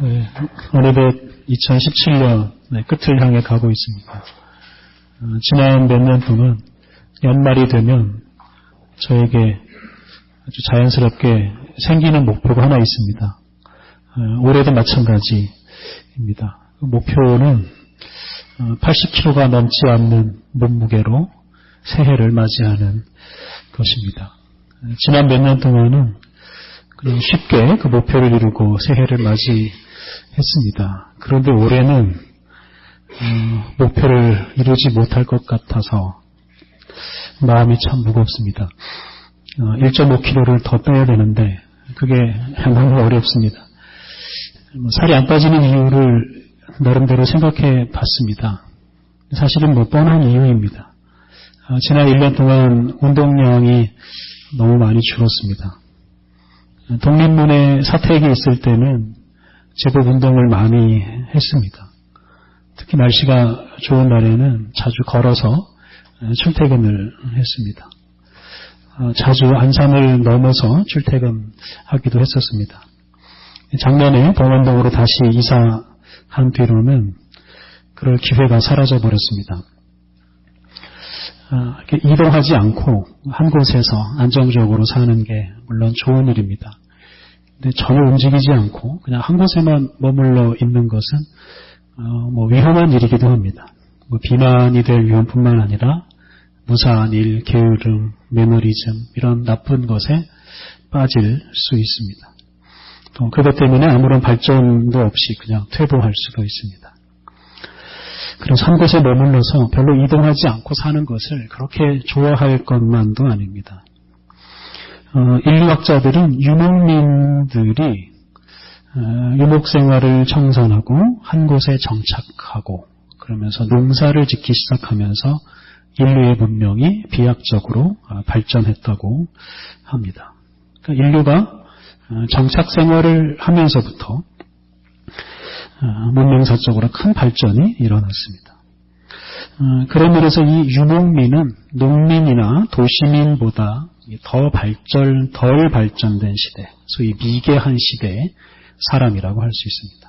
네, 어느덧 2017년 끝을 향해 가고 있습니다. 어, 지난 몇 년 동안 연말이 되면 저에게 아주 자연스럽게 생기는 목표가 하나 있습니다. 어, 올해도 마찬가지입니다. 그 목표는 80kg가 어, 넘지 않는 몸무게로 새해를 맞이하는 것입니다. 지난 몇 년 동안은 쉽게 그 목표를 이루고 새해를 맞이 했습니다. 그런데 올해는 음, 목표를 이루지 못할 것 같아서 마음이 참 무겁습니다. 1.5kg를 어, 더 빼야 되는데 그게 너무 어렵습니다. 뭐 살이 안 빠지는 이유를 나름대로 생각해 봤습니다. 사실은 뭐 뻔한 이유입니다. 아, 지난 1년 동안 운동량이 너무 많이 줄었습니다. 독립문에 사택에 있을 때는 제법 운동을 많이 했습니다. 특히 날씨가 좋은 날에는 자주 걸어서 출퇴근을 했습니다. 어, 자주 안산을 넘어서 출퇴근하기도 했었습니다. 작년에 동원동으로 다시 이사한 뒤로는 그럴 기회가 사라져 버렸습니다. 어, 이동하지 않고 한 곳에서 안정적으로 사는 게 물론 좋은 일입니다. 근데 전혀 움직이지 않고 그냥 한 곳에만 머물러 있는 것은 어, 뭐 위험한 일이기도 합니다. 뭐 비만이 될 위험뿐만 아니라 무사한 일, 게으름, 매너리즘 이런 나쁜 것에 빠질 수 있습니다. 또 그것 때문에 아무런 발전도 없이 그냥 퇴보할 수도 있습니다. 그래서 한 곳에 머물러서 별로 이동하지 않고 사는 것을 그렇게 좋아할 것만도 아닙니다. 어, 인류학자들은 유목민들이 어, 유목 생활을 청산하고 한 곳에 정착하고 그러면서 농사를 짓기 시작하면서 인류의 문명이 비약적으로 어, 발전했다고 합니다. 그러니까 인류가 어, 정착 생활을 하면서부터 어, 문명사적으로 큰 발전이 일어났습니다. 그런 면에서 이 유목민은 농민이나 도시민보다 더 발전, 덜 발전된 시대, 소위 미개한 시대의 사람이라고 할 수 있습니다.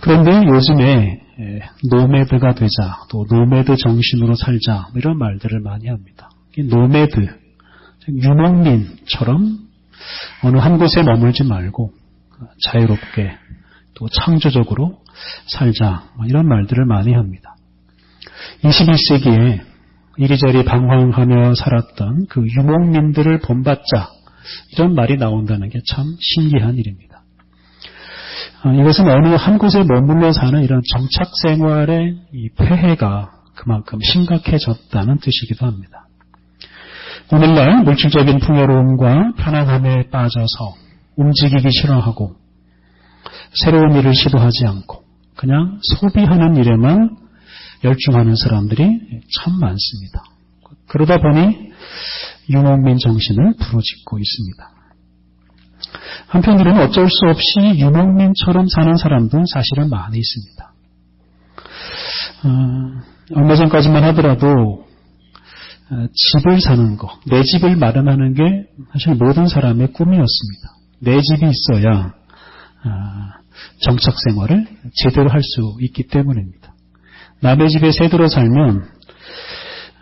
그런데 요즘에 노매드가 되자, 또 노매드 정신으로 살자, 뭐 이런 말들을 많이 합니다. 노매드, 유목민처럼 어느 한 곳에 머물지 말고 자유롭게 또 창조적으로 살자, 뭐 이런 말들을 많이 합니다. 21세기에 이리저리 방황하며 살았던 그 유목민들을 본받자, 이런 말이 나온다는 게 참 신기한 일입니다. 어, 이것은 어느 한 곳에 머물러 사는 이런 정착 생활의 이 폐해가 그만큼 심각해졌다는 뜻이기도 합니다. 오늘날 물질적인 풍요로움과 편안함에 빠져서 움직이기 싫어하고 새로운 일을 시도하지 않고 그냥 소비하는 일에만 열중하는 사람들이 참 많습니다. 그러다 보니 유목민 정신을 부르짖고 있습니다. 한편으로는 어쩔 수 없이 유목민처럼 사는 사람도 사실은 많이 있습니다. 어, 얼마 전까지만 하더라도 어, 집을 사는 것, 내 집을 마련하는 게 사실 모든 사람의 꿈이었습니다. 내 집이 있어야 어, 정착 생활을 제대로 할 수 있기 때문입니다. 남의 집에 새들어 살면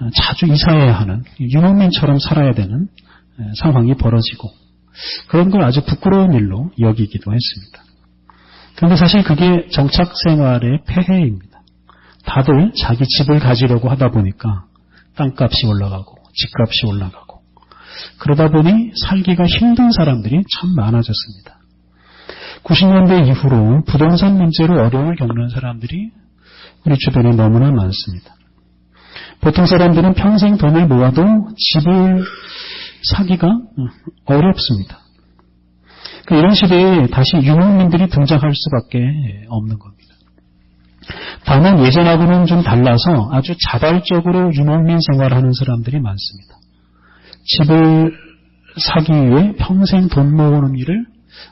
어, 자주 이사해야 하는 유목민처럼 살아야 되는 상황이 벌어지고 그런 걸 아주 부끄러운 일로 여기기도 했습니다. 그런데 사실 그게 정착 생활의 폐해입니다. 다들 자기 집을 가지려고 하다 보니까 땅값이 올라가고 집값이 올라가고 그러다 보니 살기가 힘든 사람들이 참 많아졌습니다. 90년대 이후로 부동산 문제로 어려움을 겪는 사람들이 우리 주변에 너무나 많습니다. 보통 사람들은 평생 돈을 모아도 집을 사기가 어렵습니다. 그러니까 이런 시대에 다시 유목민들이 등장할 수밖에 없는 겁니다. 다만 예전하고는 좀 달라서 아주 자발적으로 유목민 생활하는 사람들이 많습니다. 집을 사기 위해 평생 돈 모으는 일을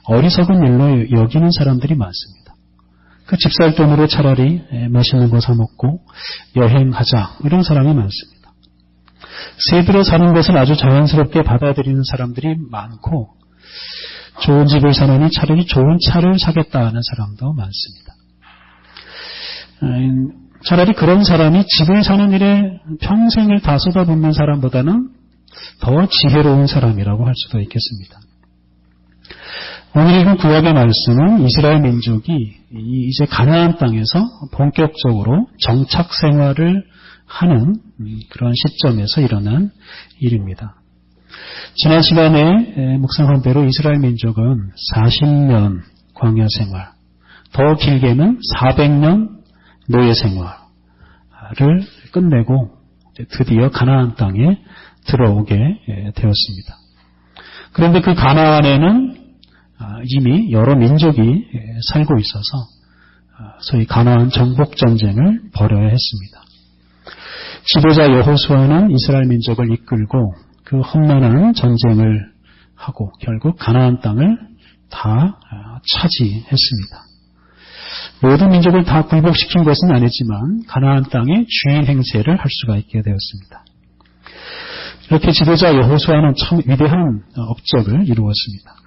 어리석은 일로 여기는 사람들이 많습니다. 그 집살 돈으로 차라리 맛있는 거 사 먹고 여행하자 이런 사람이 많습니다. 새들어 사는 것은 아주 자연스럽게 받아들이는 사람들이 많고 좋은 집을 사느니 차라리 좋은 차를 사겠다 하는 사람도 많습니다. 음, 차라리 그런 사람이 집을 사는 일에 평생을 다 쏟아붓는 사람보다는 더 지혜로운 사람이라고 할 수도 있겠습니다. 오늘 읽은 구약의 말씀은 이스라엘 민족이 이제 가나안 땅에서 본격적으로 정착 생활을 하는 그런 시점에서 일어난 일입니다. 지난 시간에 묵상한 대로 이스라엘 민족은 40년 광야 생활, 더 길게는 400년 노예 생활을 끝내고 드디어 가나안 땅에 들어오게 되었습니다. 그런데 그 가나안에는 아, 이미 여러 민족이 살고 있어서 아, 소위 가나안 정복 전쟁을 벌여야 했습니다. 지도자 여호수아는 이스라엘 민족을 이끌고 그 험난한 전쟁을 하고 결국 가나안 땅을 다 아, 차지했습니다. 모든 민족을 다 굴복시킨 것은 아니지만 가나안 땅의 주인 행세를 할 수가 있게 되었습니다. 이렇게 지도자 여호수아는 참 위대한 업적을 이루었습니다.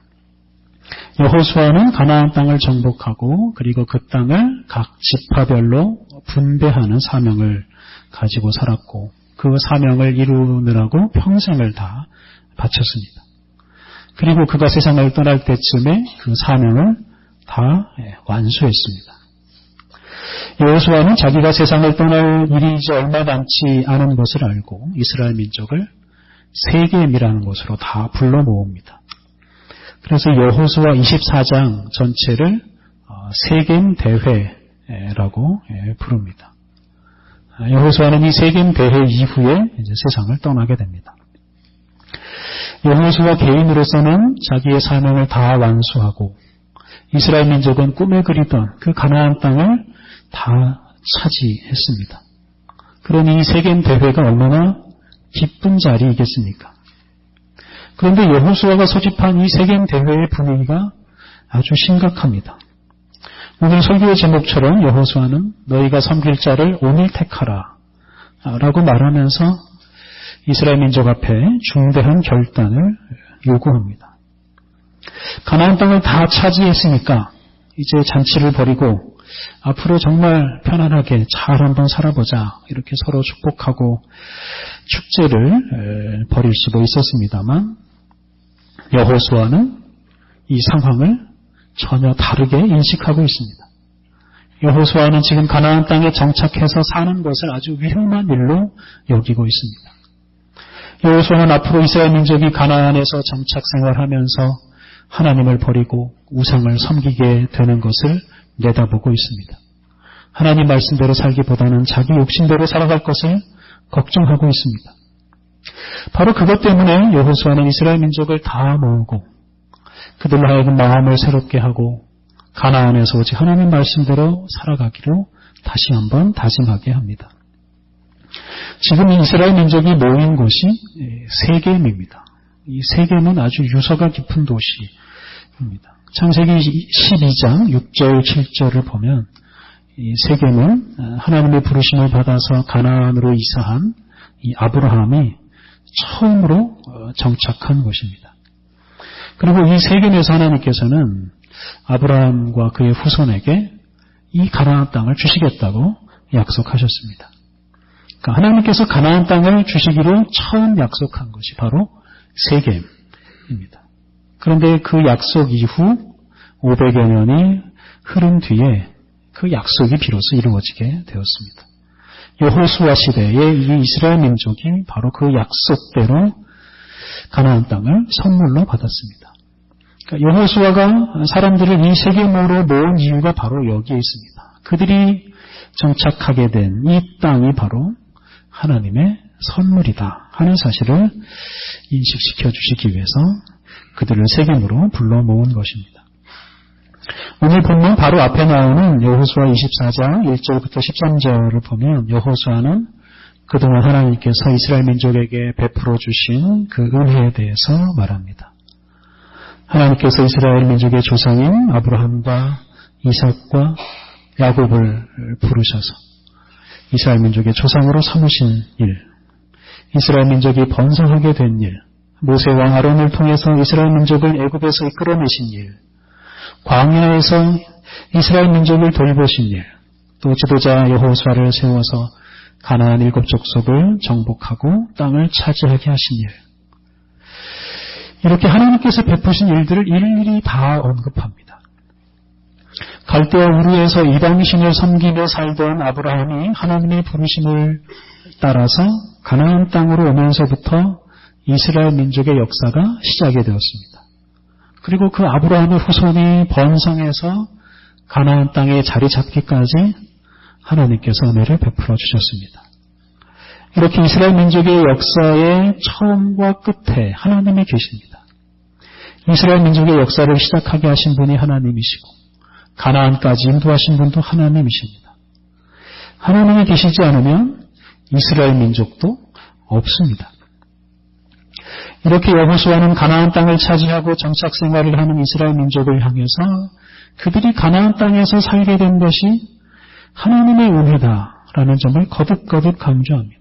여호수아는 가나안 땅을 정복하고 그리고 그 땅을 각 지파별로 분배하는 사명을 가지고 살았고 그 사명을 이루느라고 평생을 다 바쳤습니다. 그리고 그가 세상을 떠날 때쯤에 그 사명을 다 예, 완수했습니다. 여호수아는 자기가 세상을 떠날 일이 이제 얼마 남지 않은 것을 알고 이스라엘 민족을 세겜이라는 곳으로 다 불러 모읍니다. 그래서 여호수아 24장 전체를 어, 세겜 대회라고 예, 부릅니다. 여호수아는 이 세겜 대회 이후에 세상을 떠나게 됩니다. 여호수아 개인으로서는 자기의 사명을 다 완수하고 이스라엘 민족은 꿈에 그리던 그 가나안 땅을 다 차지했습니다. 그러니 이 세겜 대회가 얼마나 기쁜 자리이겠습니까? 그런데 여호수아가 소집한 이 세겜 대회의 분위기가 아주 심각합니다. 오늘 설교의 제목처럼 여호수아는 너희가 섬길 자를 오늘 택하라 라고 말하면서 이스라엘 민족 앞에 중대한 결단을 요구합니다. 가나안 땅을 다 차지했으니까 이제 잔치를 벌이고 앞으로 정말 편안하게 잘 한번 살아보자 이렇게 서로 축복하고 축제를 벌일 수도 있었습니다만 여호수아는 이 상황을 전혀 다르게 인식하고 있습니다. 여호수아는 지금 가나안 땅에 정착해서 사는 것을 아주 위험한 일로 여기고 있습니다. 여호수아는 앞으로 이스라엘 민족이 가나안에서 정착 생활하면서 하나님을 버리고 우상을 섬기게 되는 것을 내다보고 있습니다. 하나님 말씀대로 살기보다는 자기 욕심대로 살아갈 것을 걱정하고 있습니다. 바로 그것 때문에 여호수아는 이스라엘 민족을 다 모으고 그들로 하여금 마음을 새롭게 하고 가나안에서 오직 하나님 말씀대로 살아가기로 다시 한번 다짐하게 합니다. 지금 이스라엘 민족이 모인 곳이 세겜입니다. 이 세겜은 아주 유서가 깊은 도시입니다. 창세기 12장 6절 7절을 보면 이 세겜은 하나님의 부르심을 받아서 가나안으로 이사한 이 아브라함이 처음으로 어, 정착한 곳입니다. 그리고 이 세겜에서 하나님께서는 아브라함과 그의 후손에게 이 가나안 땅을 주시겠다고 약속하셨습니다. 그러니까 하나님께서 가나안 땅을 주시기로 처음 약속한 것이 바로 세겜입니다. 그런데 그 약속 이후 500여 년이 흐른 뒤에 그 약속이 비로소 이루어지게 되었습니다. 여호수아 시대에 이 이스라엘 민족이 바로 그 약속대로 가나안 땅을 선물로 받았습니다. 그러니까 여호수아가 사람들을 이 세계모로 모은 이유가 바로 여기에 있습니다. 그들이 정착하게 된 이 땅이 바로 하나님의 선물이다 하는 사실을 인식시켜 주시기 위해서 그들을 세겜으로 불러 모은 것입니다. 오늘 본문 바로 앞에 나오는 여호수아 24장 1절부터 13절을 보면 여호수아는 그동안 하나님께서 이스라엘 민족에게 베풀어 주신 그 은혜에 대해서 말합니다. 하나님께서 이스라엘 민족의 조상인 아브라함과 이삭과 야곱을 부르셔서 이스라엘 민족의 조상으로 삼으신 일, 이스라엘 민족이 번성하게 된 일, 모세 왕 아론을 통해서 이스라엘 민족을 애굽에서 이끌어내신 일, 광야에서 이스라엘 민족을 돌보신 일, 또 지도자 여호수아를 세워서 가나안 일곱 족속을 정복하고 땅을 차지하게 하신 일. 이렇게 하나님께서 베푸신 일들을 일일이 다 언급합니다. 갈대아 우르에서 이방신을 섬기며 살던 아브라함이 하나님의 부르심을 따라서 가나안 땅으로 오면서부터 이스라엘 민족의 역사가 시작이 되었습니다. 그리고 그 아브라함의 후손이 번성해서 가나안 땅에 자리 잡기까지 하나님께서 은혜를 베풀어 주셨습니다. 이렇게 이스라엘 민족의 역사의 처음과 끝에 하나님이 계십니다. 이스라엘 민족의 역사를 시작하게 하신 분이 하나님이시고 가나안까지 인도하신 분도 하나님이십니다. 하나님이 계시지 않으면 이스라엘 민족도 없습니다. 이렇게 여호수아는 가나안 땅을 차지하고 정착 생활을 하는 이스라엘 민족을 향해서 그들이 가나안 땅에서 살게 된 것이 하나님의 은혜다라는 점을 거듭거듭 강조합니다.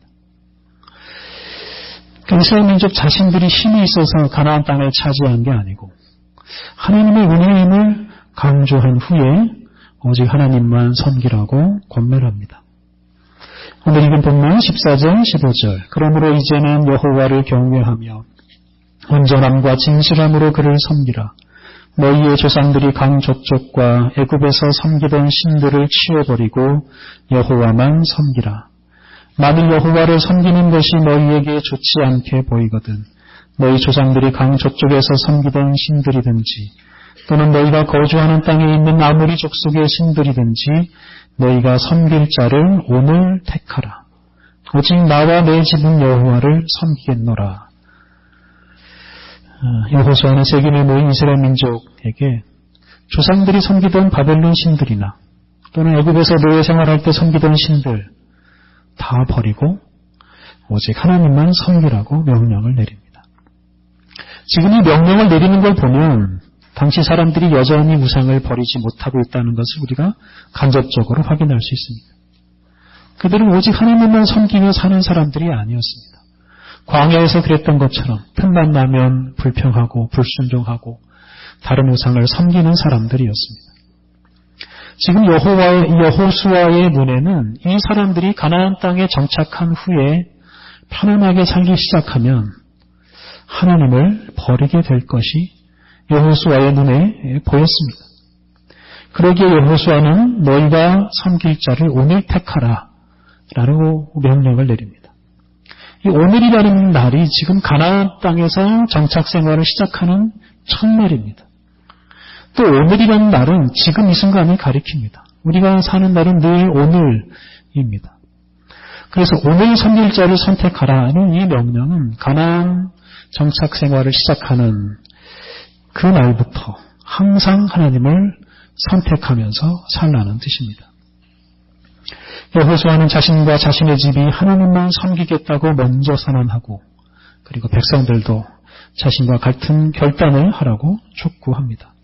그러니까 이스라엘 민족 자신들이 힘이 있어서 가나안 땅을 차지한 게 아니고 하나님의 은혜임을 강조한 후에 오직 하나님만 섬기라고 권면합니다. 오늘 읽은 본문 14절 15절 그러므로 이제는 여호와를 경외하며 온전함과 진실함으로 그를 섬기라. 너희의 조상들이 강 저쪽과 애굽에서 섬기던 신들을 치워버리고 여호와만 섬기라. 만일 여호와를 섬기는 것이 너희에게 좋지 않게 보이거든 너희 조상들이 강 저쪽에서 섬기던 신들이든지 또는 너희가 거주하는 땅에 있는 아무리 족속의 신들이든지 너희가 섬길 자를 오늘 택하라. 오직 나와 내 집은 여호와를 섬기겠노라. 아, 여호수아는 세균에 모인 이스라엘 민족에게 조상들이 섬기던 바벨론 신들이나 또는 애굽에서 노예 생활할 때 섬기던 신들 다 버리고 오직 하나님만 섬기라고 명령을 내립니다. 지금 이 명령을 내리는 걸 보면 당시 사람들이 여전히 우상을 버리지 못하고 있다는 것을 우리가 간접적으로 확인할 수 있습니다. 그들은 오직 하나님만 섬기며 사는 사람들이 아니었습니다. 광야에서 그랬던 것처럼 틈만 나면 불평하고 불순종하고 다른 우상을 섬기는 사람들이었습니다. 지금 여호와의 여호수아의 눈에는 이 사람들이 가나안 땅에 정착한 후에 편안하게 살기 시작하면 하나님을 버리게 될 것이 여호수아의 눈에 보였습니다. 그러기에 여호수아는 너희가 섬길 자를 오늘 택하라 라고 명령을 내립니다. 이 오늘이라는 날이 지금 가나안 땅에서 정착 생활을 시작하는 첫날입니다. 또 오늘이라는 날은 지금 이 순간을 가리킵니다. 우리가 사는 날은 늘 오늘입니다. 그래서 오늘 섬길 자를 선택하라는 이 명령은 가나안 정착 생활을 시작하는 그 날부터 항상 하나님을 선택하면서 살라는 뜻입니다. 여호수아는 자신과 자신의 집이 하나님만 섬기겠다고 먼저 선언하고 그리고 백성들도 자신과 같은 결단을 하라고 촉구합니다.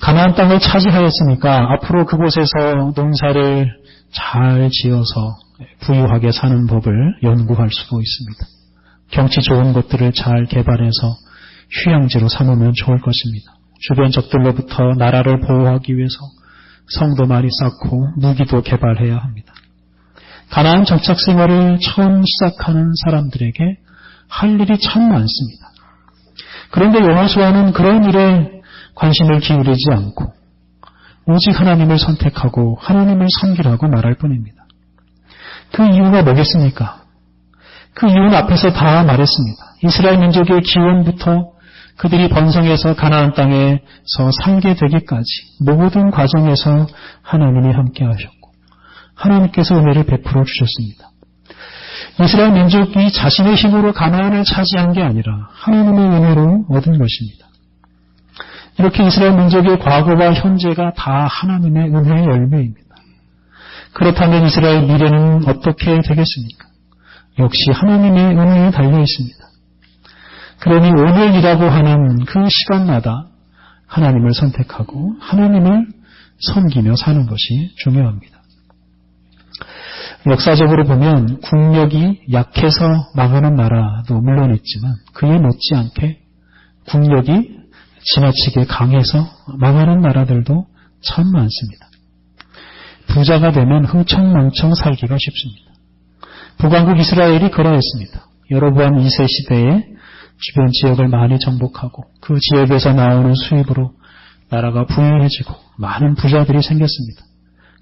가나안 땅을 차지하였으니까 앞으로 그곳에서 농사를 잘 지어서 부유하게 사는 법을 연구할 수도 있습니다. 경치 좋은 것들을 잘 개발해서 휴양지로 삼으면 좋을 것입니다. 주변 적들로부터 나라를 보호하기 위해서 성도 많이 쌓고 무기도 개발해야 합니다. 가나안 정착 생활을 처음 시작하는 사람들에게 할 일이 참 많습니다. 그런데 여호수아는 그런 일에 관심을 기울이지 않고 오직 하나님을 선택하고 하나님을 섬기라고 말할 뿐입니다. 그 이유가 뭐겠습니까? 그 이유는 앞에서 다 말했습니다. 이스라엘 민족의 기원부터 그들이 번성해서 가나안 땅에서 살게 되기까지 모든 과정에서 하나님이 함께 하셨고 하나님께서 은혜를 베풀어 주셨습니다. 이스라엘 민족이 자신의 힘으로 가나안을 차지한 게 아니라 하나님의 은혜로 얻은 것입니다. 이렇게 이스라엘 민족의 과거와 현재가 다 하나님의 은혜의 열매입니다. 그렇다면 이스라엘 미래는 어떻게 되겠습니까? 역시 하나님의 은혜에 달려 있습니다. 그러니 오늘이라고 하는 그 시간마다 하나님을 선택하고 하나님을 섬기며 사는 것이 중요합니다. 역사적으로 보면 국력이 약해서 망하는 나라도 물론 있지만 그에 못지않게 국력이 지나치게 강해서 망하는 나라들도 참 많습니다. 부자가 되면 흥청망청 살기가 쉽습니다. 북왕국 이스라엘이 그러했습니다. 여로보암 2세 시대에 주변 지역을 많이 정복하고 그 지역에서 나오는 수입으로 나라가 부유해지고 많은 부자들이 생겼습니다.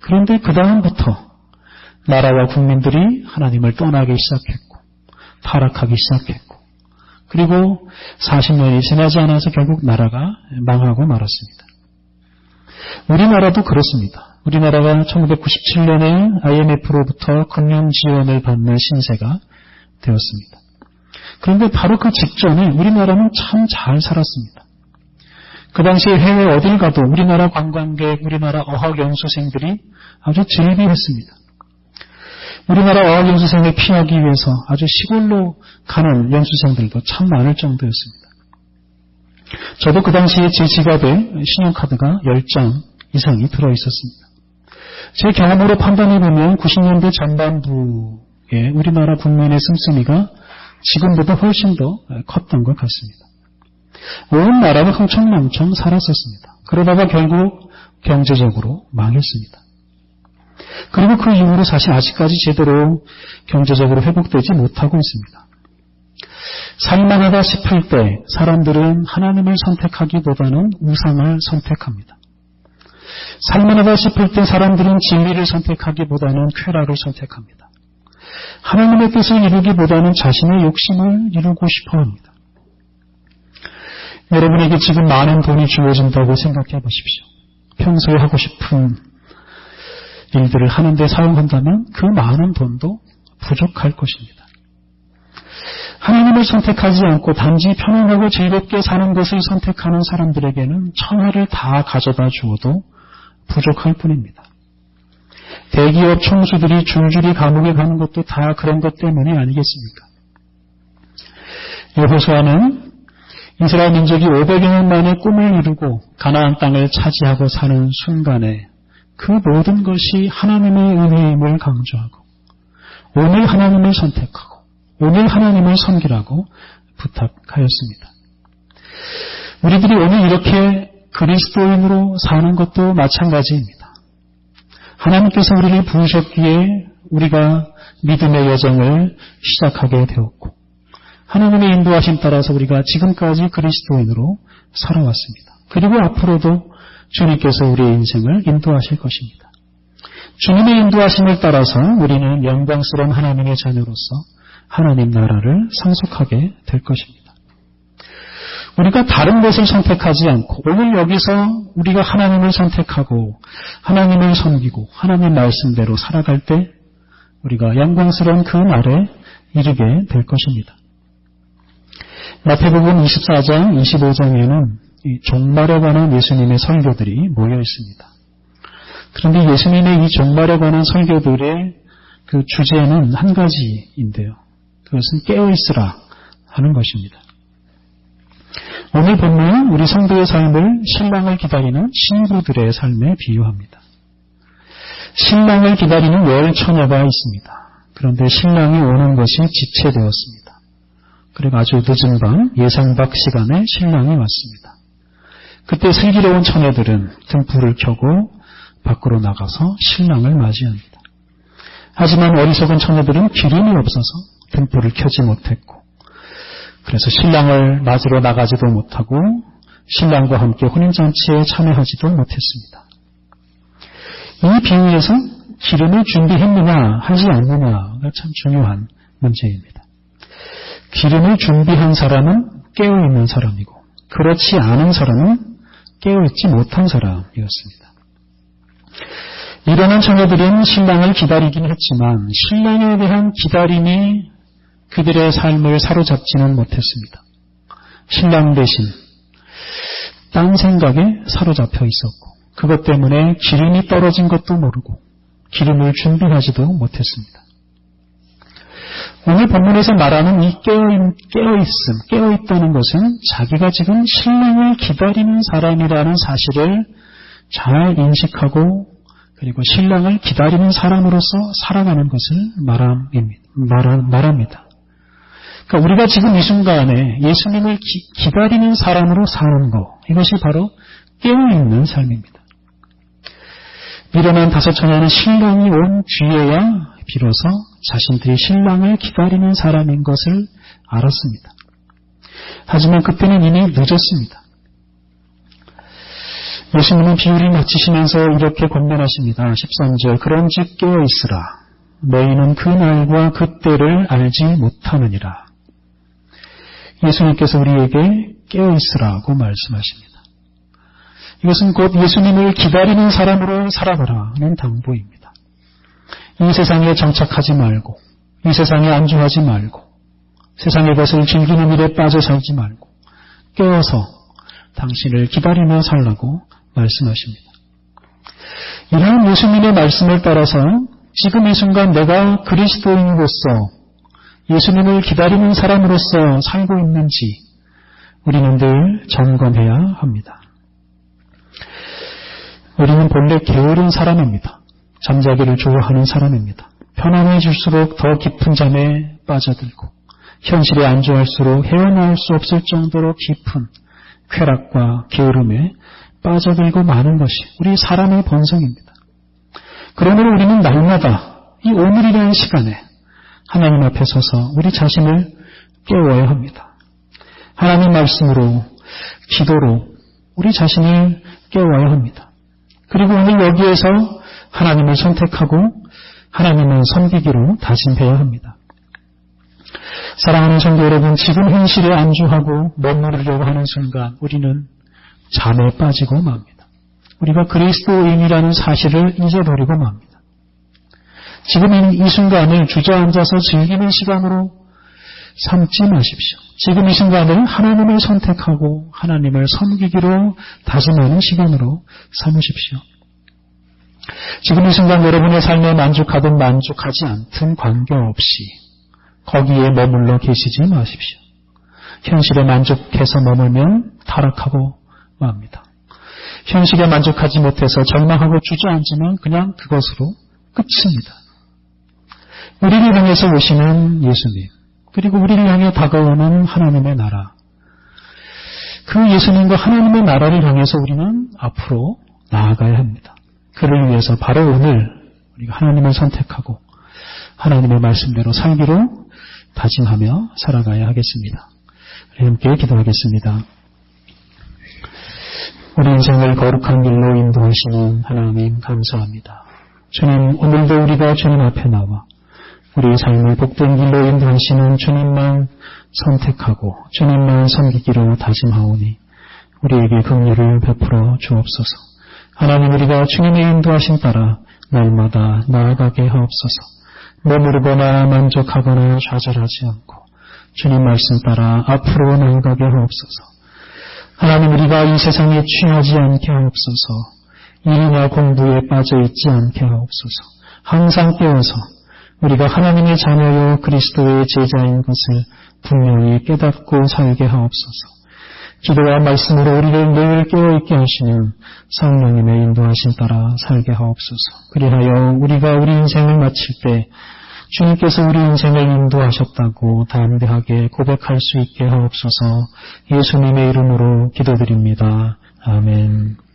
그런데 그 다음부터 나라와 국민들이 하나님을 떠나기 시작했고 타락하기 시작했고 그리고 40년이 지나지 않아서 결국 나라가 망하고 말았습니다. 우리나라도 그렇습니다. 우리나라가 1997년에 IMF로부터 금융 지원을 받는 신세가 되었습니다. 그런데 바로 그 직전에 우리나라는 참 잘 살았습니다. 그 당시에 해외 어딜 가도 우리나라 관광객, 우리나라 어학연수생들이 아주 즐비했습니다. 우리나라 어학연수생을 피하기 위해서 아주 시골로 가는 연수생들도 참 많을 정도였습니다. 저도 그 당시에 제 지갑에 신용카드가 10장 이상이 들어있었습니다. 제 경험으로 판단해보면 90년대 전반부에 우리나라 국민의 씀씀이가 지금보다 훨씬 더 컸던 것 같습니다. 온 나라가 흥청망청 살았었습니다. 그러다가 결국 경제적으로 망했습니다. 그리고 그 이후로 사실 아직까지 제대로 경제적으로 회복되지 못하고 있습니다. 살만하다 싶을 때 사람들은 하나님을 선택하기보다는 우상을 선택합니다. 살만하다 싶을 때 사람들은 진리를 선택하기보다는 쾌락을 선택합니다. 하나님의 뜻을 이루기보다는 자신의 욕심을 이루고 싶어 합니다. 여러분에게 지금 많은 돈이 주어진다고 생각해 보십시오. 평소에 하고 싶은 일들을 하는데 사용한다면 그 많은 돈도 부족할 것입니다. 하나님을 선택하지 않고 단지 편안하고 즐겁게 사는 것을 선택하는 사람들에게는 천하를 다 가져다 주어도 부족할 뿐입니다. 대기업 총수들이 줄줄이 감옥에 가는 것도 다 그런 것 때문이 아니겠습니까? 여호수아는 이스라엘 민족이 500여 년 만에 꿈을 이루고 가나안 땅을 차지하고 사는 순간에 그 모든 것이 하나님의 은혜임을 강조하고 오늘 하나님을 선택하고 오늘 하나님을 섬기라고 부탁하였습니다. 우리들이 오늘 이렇게 그리스도인으로 사는 것도 마찬가지입니다. 하나님께서 우리를 부으셨기에 우리가 믿음의 여정을 시작하게 되었고 하나님의 인도하심 따라서 우리가 지금까지 그리스도인으로 살아왔습니다. 그리고 앞으로도 주님께서 우리의 인생을 인도하실 것입니다. 주님의 인도하심을 따라서 우리는 영광스러운 하나님의 자녀로서 하나님 나라를 상속하게 될 것입니다. 우리가 다른 것을 선택하지 않고 오늘 여기서 우리가 하나님을 선택하고 하나님을 섬기고 하나님 말씀대로 살아갈 때 우리가 영광스러운 그 날에 이르게 될 것입니다. 마태복음 24장, 25장에는 종말에 관한 예수님의 설교들이 모여 있습니다. 그런데 예수님의 이 종말에 관한 설교들의 그 주제는 한 가지인데요. 그것은 깨어있으라 하는 것입니다. 오늘 본문은 우리 성도의 삶을 신랑을 기다리는 신부들의 삶에 비유합니다. 신랑을 기다리는 열 처녀가 있습니다. 그런데 신랑이 오는 것이 지체되었습니다. 그리고 아주 늦은 밤 예상박 시간에 신랑이 왔습니다. 그때 슬기로운 처녀들은 등불을 켜고 밖으로 나가서 신랑을 맞이합니다. 하지만 어리석은 처녀들은 기름이 없어서 등불을 켜지 못했고 그래서 신랑을 맞으러 나가지도 못하고 신랑과 함께 혼인잔치에 참여하지도 못했습니다. 이 비유에서 기름을 준비했느냐 하지 않느냐가 참 중요한 문제입니다. 기름을 준비한 사람은 깨어있는 사람이고 그렇지 않은 사람은 깨어있지 못한 사람이었습니다. 일어난 처녀들은 신랑을 기다리긴 했지만 신랑에 대한 기다림이 그들의 삶을 사로잡지는 못했습니다. 신랑 대신 딴 생각에 사로잡혀 있었고 그것 때문에 기름이 떨어진 것도 모르고 기름을 준비하지도 못했습니다. 오늘 본문에서 말하는 이 깨어있, 깨어있음, 깨어있다는 것은 자기가 지금 신랑을 기다리는 사람이라는 사실을 잘 인식하고 그리고 신랑을 기다리는 사람으로서 살아가는 것을 말합니다. 그러니까 우리가 지금 이 순간에 예수님을 기, 다리는 사람으로 사는 것, 이것이 바로 깨어있는 삶입니다. 미련한 다섯 처녀는 신랑이 온 뒤에야 비로소 자신들이 신랑을 기다리는 사람인 것을 알았습니다. 하지만 그때는 이미 늦었습니다. 예수님은 비유를 마치시면서 이렇게 권면하십니다. 13절 그런즉 깨어있으라 너희는 그 날과 그 때를 알지 못하느니라. 예수님께서 우리에게 깨어있으라고 말씀하십니다. 이것은 곧 예수님을 기다리는 사람으로 살아가라는 당부입니다. 이 세상에 정착하지 말고 이 세상에 안주하지 말고 세상의 것을 즐기는 일에 빠져 살지 말고 깨어서 당신을 기다리며 살라고 말씀하십니다. 이러한 예수님의 말씀을 따라서 지금 이 순간 내가 그리스도인으로서 예수님을 기다리는 사람으로서 살고 있는지 우리는 늘 점검해야 합니다. 우리는 본래 게으른 사람입니다. 잠자기를 좋아하는 사람입니다. 편안해질수록 더 깊은 잠에 빠져들고 현실에 안주할수록 헤어나올 수 없을 정도로 깊은 쾌락과 게으름에 빠져들고 마는 것이 우리 사람의 본성입니다. 그러므로 우리는 날마다 이 오늘이라는 시간에 하나님 앞에 서서 우리 자신을 깨워야 합니다. 하나님 말씀으로, 기도로 우리 자신을 깨워야 합니다. 그리고 오늘 여기에서 하나님을 선택하고 하나님을 섬기기로 다짐해야 합니다. 사랑하는 성도 여러분, 지금 현실에 안주하고 머무르려고 하는 순간 우리는 잠에 빠지고 맙니다. 우리가 그리스도인이라는 사실을 잊어버리고 맙니다. 지금 이 순간을 주저앉아서 즐기는 시간으로 삼지 마십시오. 지금 이 순간을 하나님을 선택하고 하나님을 섬기기로 다짐하는 시간으로 삼으십시오. 지금 이 순간 여러분의 삶에 만족하든 만족하지 않든 관계없이 거기에 머물러 계시지 마십시오. 현실에 만족해서 머물면 타락하고 맙니다. 현실에 만족하지 못해서 절망하고 주저앉으면 그냥 그것으로 끝입니다. 우리를 향해서 오시는 예수님, 그리고 우리를 향해 다가오는 하나님의 나라. 그 예수님과 하나님의 나라를 향해서 우리는 앞으로 나아가야 합니다. 그를 위해서 바로 오늘 우리가 하나님을 선택하고 하나님의 말씀대로 살기로 다짐하며 살아가야 하겠습니다. 함께 기도하겠습니다. 우리 인생을 거룩한 길로 인도하시는 하나님 감사합니다. 주님, 오늘도 우리가 주님 앞에 나와 우리의 삶을 복된 길로 인도하 시는 주님만 선택하고 주님만 섬기기로 다짐하오니 우리에게 긍휼을 베풀어 주옵소서. 하나님 우리가 주님의 인도하심 따라 날마다 나아가게 하옵소서. 머무르거나 만족하거나 좌절하지 않고 주님 말씀 따라 앞으로 나아가게 하옵소서. 하나님 우리가 이 세상에 취하지 않게 하옵소서. 일이나 공부에 빠져 있지 않게 하옵소서. 항상 깨어서 우리가 하나님의 자녀요 그리스도의 제자인 것을 분명히 깨닫고 살게 하옵소서. 기도와 말씀으로 우리를 늘 깨어있게 하시는 성령님의 인도하심 따라 살게 하옵소서. 그리하여 우리가 우리 인생을 마칠 때 주님께서 우리 인생을 인도하셨다고 담대하게 고백할 수 있게 하옵소서 예수님의 이름으로 기도드립니다. 아멘.